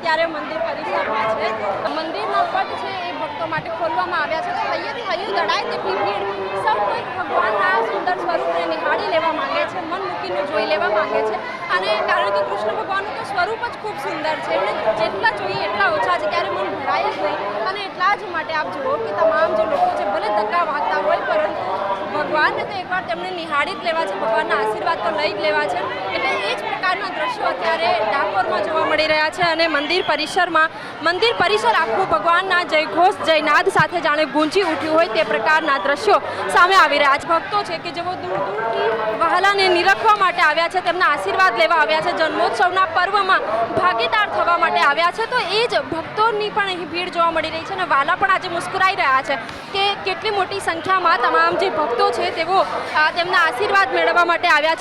અત્યારે મંદિર પરિસરમાં છે. મંદિરના પટ છે એ ભક્તો માટે ખોલવામાં આવ્યા છે. તો હૈયેથી હૈયું દડાય તેટલી ભીડ. સૌ કોઈ ભગવાનના સુંદર સ્વરૂપને નિહાળી લેવા માંગે છે, મન મૂકીને જોઈ લેવા માંગે છે. અને કારણ કે કૃષ્ણ ભગવાનનું તો સ્વરૂપ જ ખૂબ સુંદર છે. એમને જેટલા જોઈએ એટલા ઓછા છે. ક્યારે મન ભરાય જ નહીં. અને એટલા જ માટે આપ જુઓ કે તમામ જે લોકો છે, ભલે ધક્કા વાગતા હોય, પરંતુ ભગવાનને તો એકવાર તેમણે નિહાળી જ લેવા છે. ભગવાનના આશીર્વાદ તો લઈ જ લેવા છે. એટલે એ જ પ્રકારના દ્રશ્યો અત્યારે ડાકોરમાં જોવા મળી રહ્યા છે અને મંદિર પરિસરમાં, મંદિર પરિસર આખું ભગવાનના જયઘોષ, જયનાદ સાથે જાણે ગુંજી ઉઠ્યું હોય તે પ્રકારના દ્રશ્યો સામે આવી રહ્યા છે. ભક્તો છે કે જેઓ દૂર દૂરથી વહાલાને નિરખવા માટે આવ્યા છે, તેમના આશીર્વાદ લેવા આવ્યા છે. જન્મોત્સવના પર્વમાં ભાગીદાર થવા માટે આવ્યા છે. તો એ જ ભક્તોની પણ અહીં ભીડ જોવા મળી રહી છે અને વાલા પણ આજે મુસ્કુરાઈ રહ્યા છે કે કેટલી મોટી સંખ્યામાં તમામ જે ભક્તો છે તેઓ તેમના આશીર્વાદ મેળવવા માટે આવ્યા છે.